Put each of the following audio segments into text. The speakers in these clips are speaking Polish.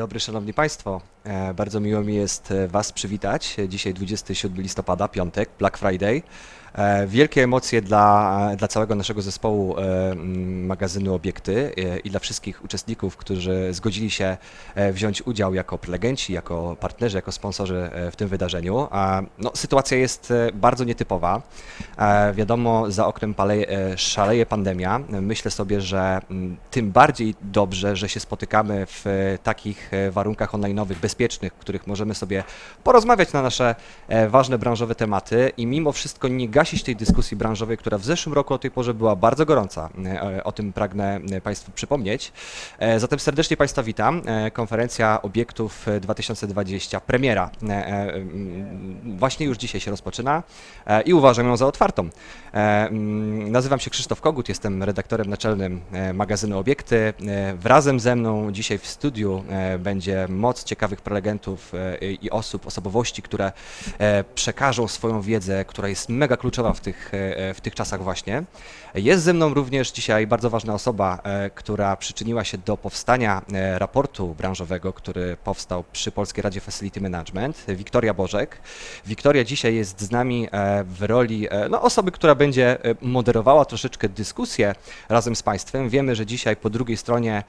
dobry, szanowni państwo. E, Bardzo miło mi jest e, was przywitać. E, Dzisiaj 27 listopada, piątek, Black Friday. E, Wielkie emocje dla, dla całego naszego zespołu e, magazynu Obiekty e, i dla wszystkich uczestników, którzy zgodzili się e, wziąć udział jako prelegenci, jako partnerzy, jako sponsorzy e, w tym wydarzeniu. No, sytuacja jest e, bardzo nietypowa. E, Wiadomo, za oknem paleje, e, szaleje pandemia. Myślę sobie, że tym bardziej dobrze, że się spotykamy w e, takich e, warunkach online'owych, bezpiecznych, w których możemy sobie porozmawiać na nasze e, ważne branżowe tematy i mimo wszystko nie gasić tej dyskusji branżowej, która w zeszłym roku o tej porze była bardzo gorąca. E, O tym pragnę e, Państwu przypomnieć. E, Zatem serdecznie Państwa witam. Konferencja Obiektów e, 2020, premiera, mm, właśnie już dzisiaj się rozpoczyna i uważam ją za otwartą. Mm, Nazywam się Krzysztof Kogut, jestem redaktorem naczelnym magazynu Obiekty. Wrazem ze mną dzisiaj w studiu będzie moc ciekawych prelegentów i osób, osobowości, które przekażą swoją wiedzę, która jest mega kluczowa w tych, e, w tych czasach właśnie. Jest ze mną również dzisiaj bardzo ważna osoba, e, która przyczyniła się do powstania e, raportu branżowego, który powstał przy Polskiej Radzie Facility Management, Wiktoria Bożek. Wiktoria dzisiaj jest z nami w roli no, osoby, która będzie moderowała troszeczkę dyskusję razem z Państwem. Wiemy, że dzisiaj po drugiej stronie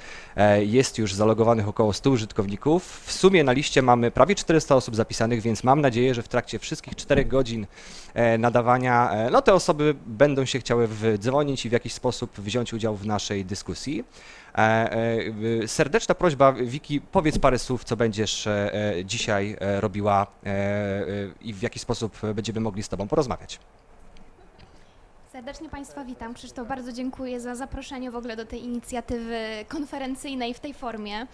jest już zalogowanych około 100 użytkowników. W sumie na liście mamy prawie 400 osób zapisanych, więc mam nadzieję, że w trakcie wszystkich 4 godzin nadawania e, no, te osoby będą się chciały wdzwonić i w jakiś sposób wziąć udział w naszej dyskusji. E, e, Serdeczna prośba, Wiki, powiedz parę słów, co będziesz dzisiaj robiła i w jaki sposób będziemy mogli z Tobą porozmawiać. Serdecznie Państwa witam. Krzysztof, bardzo dziękuję za zaproszenie w ogóle do tej inicjatywy konferencyjnej w tej formie.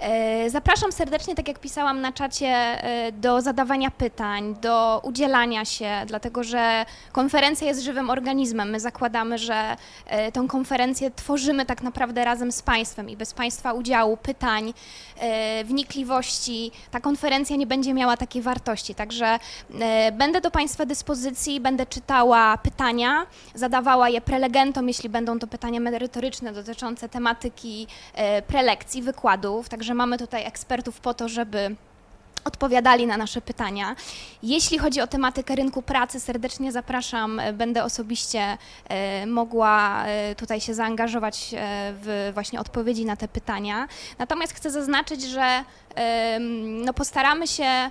E, Zapraszam serdecznie, tak jak pisałam na czacie, e, do zadawania pytań, do udzielania się, dlatego że konferencja jest żywym organizmem. My zakładamy, że e, tą konferencję tworzymy tak naprawdę razem z Państwem i bez Państwa udziału, pytań, wnikliwości, ta konferencja nie będzie miała takiej wartości. Także będę do Państwa dyspozycji, będę czytała pytania, zadawała je prelegentom, jeśli będą to pytania merytoryczne dotyczące tematyki e, prelekcji, wykładów. Także mamy tutaj ekspertów po to, żeby odpowiadali na nasze pytania. Jeśli chodzi o tematykę rynku pracy, serdecznie zapraszam. Będę osobiście e, mogła e, tutaj się zaangażować e, w właśnie odpowiedzi na te pytania. Natomiast chcę zaznaczyć, że no postaramy się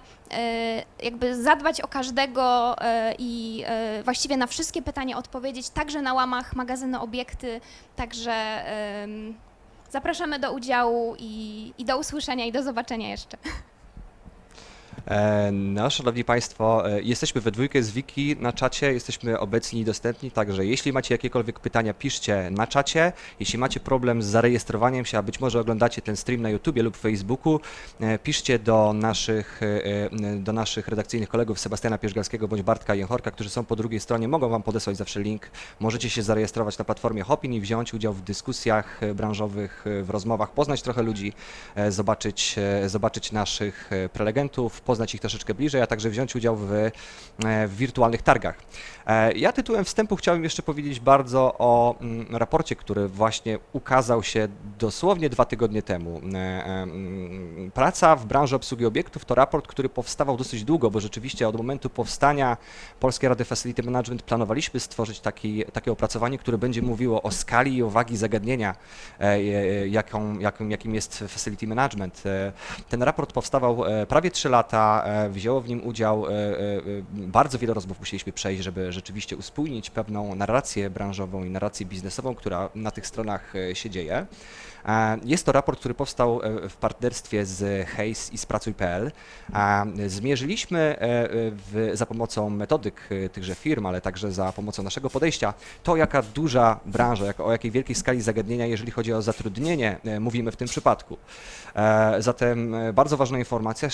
jakby zadbać o każdego i właściwie na wszystkie pytania odpowiedzieć, także na łamach magazynu Obiekty, także zapraszamy do udziału i, i do usłyszenia i do zobaczenia jeszcze. E, No, szanowni Państwo, e, jesteśmy we dwójkę z Wiki na czacie, jesteśmy obecni i dostępni, także jeśli macie jakiekolwiek pytania, piszcie na czacie. Jeśli macie problem z zarejestrowaniem się, a być może oglądacie ten stream na YouTubie lub Facebooku, e, piszcie do naszych, do naszych redakcyjnych kolegów Sebastiana Pierzgalskiego bądź Bartka Jęchorka, którzy są po drugiej stronie, mogą Wam podesłać zawsze link. Możecie się zarejestrować na platformie Hopin i wziąć udział w dyskusjach branżowych, w rozmowach, poznać trochę ludzi, zobaczyć, zobaczyć naszych prelegentów, poznać ich troszeczkę bliżej, a także wziąć udział w, e, w wirtualnych targach. E, Ja tytułem wstępu chciałem jeszcze powiedzieć bardzo o mm, raporcie, który właśnie ukazał się dosłownie dwa tygodnie temu. E, mm, Praca w branży obsługi obiektów to raport, który powstawał dosyć długo, bo rzeczywiście od momentu powstania Polskiej Rady Facility Management planowaliśmy stworzyć taki, takie opracowanie, które będzie mówiło o skali i o wagi zagadnienia, jaką, jaką, jakim jest facility management. Ten raport powstawał prawie 3 lata, e, wzięło w nim udział, e, e, bardzo wiele rozmów musieliśmy przejść, żeby rzeczywiście uspójnić pewną narrację branżową i narrację biznesową, która na tych stronach się dzieje. Jest to raport, który powstał w partnerstwie z Hayes i z Pracuj.pl. Zmierzyliśmy w, za pomocą metodyk tychże firm, ale także za pomocą naszego podejścia, to jaka duża branża, jak, o jakiej wielkiej skali zagadnienia, jeżeli chodzi o zatrudnienie, mówimy w tym przypadku. Zatem bardzo ważna informacja,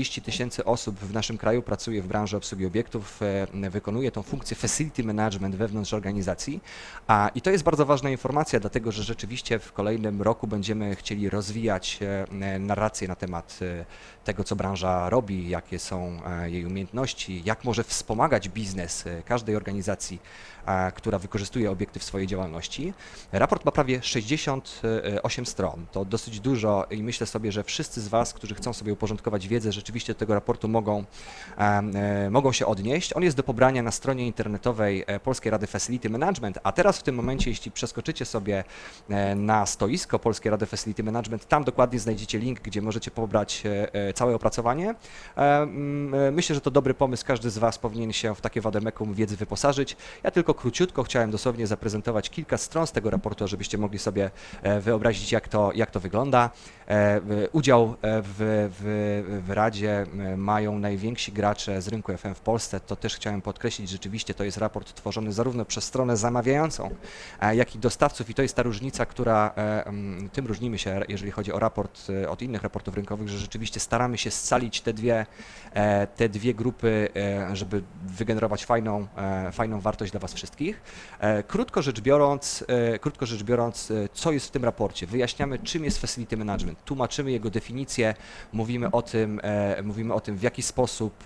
30 tysięcy osób w naszym kraju pracuje w branży obsługi obiektów, e, wykonuje tą funkcję facility management wewnątrz organizacji. A, I to jest bardzo ważna informacja, dlatego że rzeczywiście w kolejnym roku będziemy chcieli rozwijać e, narrację na temat e, tego, co branża robi, jakie są jej umiejętności, jak może wspomagać biznes każdej organizacji, która wykorzystuje obiekty w swojej działalności. Raport ma prawie 68 stron. To dosyć dużo i myślę sobie, że wszyscy z Was, którzy chcą sobie uporządkować wiedzę, rzeczywiście do tego raportu mogą, em, e, mogą się odnieść. On jest do pobrania na stronie internetowej e, Polskiej Rady Facility Management, a teraz w tym momencie, jeśli przeskoczycie sobie e, na stoisko Polskiej Rady Facility Management, tam dokładnie znajdziecie link, gdzie możecie pobrać e, e, całe opracowanie. E, mm, e, Myślę, że to dobry pomysł. Każdy z Was powinien się w takie wademekum wiedzy wyposażyć. Ja tylko króciutko chciałem dosłownie zaprezentować kilka stron z tego raportu, żebyście mogli sobie e, wyobrazić, jak to, jak to wygląda. E, Udział e, w, w, w Radzie e, mają najwięksi gracze z rynku FM w Polsce. To też chciałem podkreślić, rzeczywiście to jest raport tworzony zarówno przez stronę zamawiającą, e, jak i dostawców i to jest ta różnica, która e, tym różnimy się, jeżeli chodzi o raport od innych raportów rynkowych, że rzeczywiście staramy się scalić te dwie, te dwie grupy, żeby wygenerować fajną, fajną wartość dla Was wszystkich. Krótko rzecz biorąc, krótko rzecz biorąc, co jest w tym raporcie? Wyjaśniamy, czym jest facility management, tłumaczymy jego definicję, mówimy o tym, mówimy o tym, w jaki sposób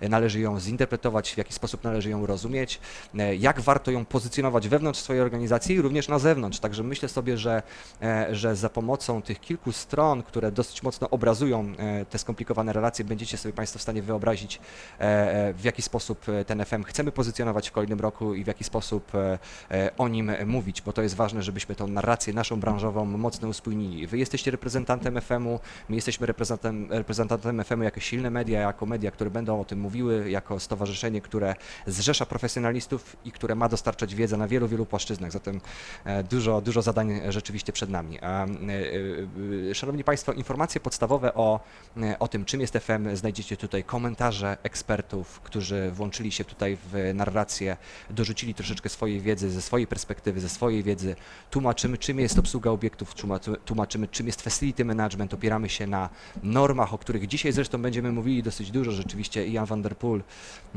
e, należy ją zinterpretować, w jaki sposób należy ją rozumieć, e, jak warto ją pozycjonować wewnątrz swojej organizacji i również na zewnątrz. Także myślę sobie, że, e, że za pomocą tych kilku stron, które dosyć mocno obrazują e, te skomplikowane relacje, będziecie sobie Państwo w stanie wyobrazić, e, e, w jaki sposób e, ten FM chcemy pozycjonować w kolejnym roku i w jaki sposób e, e, o nim mówić, bo to jest ważne, żebyśmy tą narrację naszą branżową mocno uspójnili. Wy jesteście reprezentantem FM-u, my jesteśmy reprezentantem, reprezentantem FM-u jako silne media, jako media, które będą o tym mówiły, jako stowarzyszenie, które zrzesza profesjonalistów i które ma dostarczać wiedzę na wielu, wielu płaszczyznach. Zatem e, dużo, dużo zadań rzeczywiście przed nami. E, e, Szanowni Państwo, informacje podstawowe o, o tym, czym jest FM, znajdziecie tutaj komentarze ekspertów, którzy włączyli się tutaj w narrację, dorzucili troszeczkę swojej wiedzy, ze swojej perspektywy, ze swojej wiedzy. Tłumaczymy, czym jest obsługa obiektów, tłumaczy- tłumaczymy, czym jest facility management, opieramy się na normach, o których dzisiaj zresztą będziemy mówili dosyć dużo. Rzeczywiście Ian van der Poel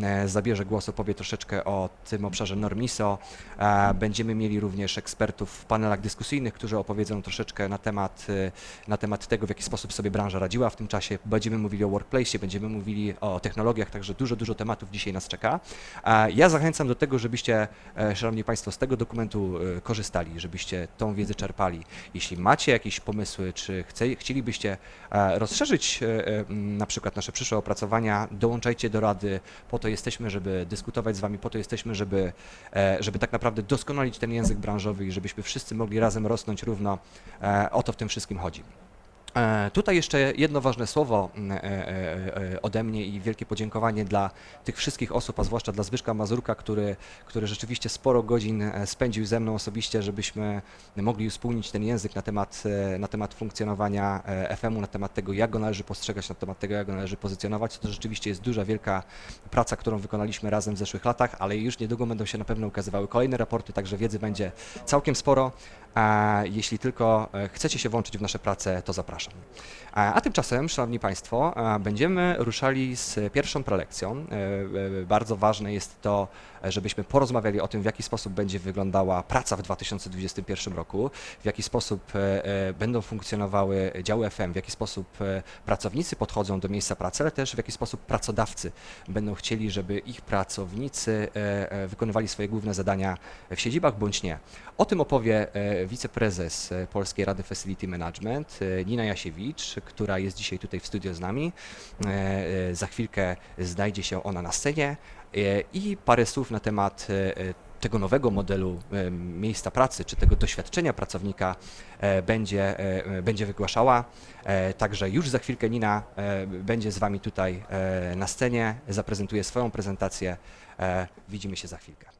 e, zabierze głos, opowie troszeczkę o tym obszarze normiso. E, Będziemy mieli również ekspertów w panelach dyskusyjnych, którzy opowiedzą troszeczkę na temat, e, na temat tego, w jaki sposób sobie branża radziła w tym czasie. Będziemy mówili o workplace, będziemy mówili o technologiach, także dużo, dużo tematów dzisiaj nas czeka. Ja zachęcam do tego, żebyście, Szanowni Państwo, z tego dokumentu korzystali, żebyście tą wiedzę czerpali. Jeśli macie jakieś pomysły, czy chcielibyście rozszerzyć na przykład nasze przyszłe opracowania, dołączajcie do Rady. Po to jesteśmy, żeby dyskutować z Wami, po to jesteśmy, żeby, e, żeby tak naprawdę doskonalić ten język branżowy i żebyśmy wszyscy mogli razem rosnąć równo. E, O to w tym wszystkim chodzi. E, Tutaj jeszcze jedno ważne słowo m, e, e, ode mnie i wielkie podziękowanie dla tych wszystkich osób, a zwłaszcza dla Zbyszka Mazurka, który, który rzeczywiście sporo godzin spędził ze mną osobiście, żebyśmy mogli uspójnić ten język na temat, na temat funkcjonowania FM-u, na temat tego, jak go należy postrzegać, na temat tego, jak go należy pozycjonować. To rzeczywiście jest duża, wielka praca, którą wykonaliśmy razem w zeszłych latach, ale już niedługo będą się na pewno ukazywały kolejne raporty, także wiedzy będzie całkiem sporo. A jeśli tylko chcecie się włączyć w nasze prace, to zapraszam. A, tymczasem, Szanowni Państwo, będziemy ruszali z pierwszą prelekcją. E, e, Bardzo ważne jest to, żebyśmy porozmawiali o tym, w jaki sposób będzie wyglądała praca w 2021 roku, w jaki sposób e, będą funkcjonowały działy FM, w jaki sposób pracownicy podchodzą do miejsca pracy, ale też w jaki sposób pracodawcy będą chcieli, żeby ich pracownicy wykonywali swoje główne zadania w siedzibach bądź nie. O tym opowie wiceprezes Polskiej Rady Facility Management, Nina Jasiewicz, która jest dzisiaj tutaj w studio z nami. E, e, Za chwilkę znajdzie się ona na scenie e, i parę słów na temat tego nowego modelu miejsca pracy, czy tego doświadczenia pracownika będzie, będzie wygłaszała. Także już za chwilkę Nina będzie z Wami tutaj na scenie, zaprezentuje swoją prezentację. Widzimy się za chwilkę.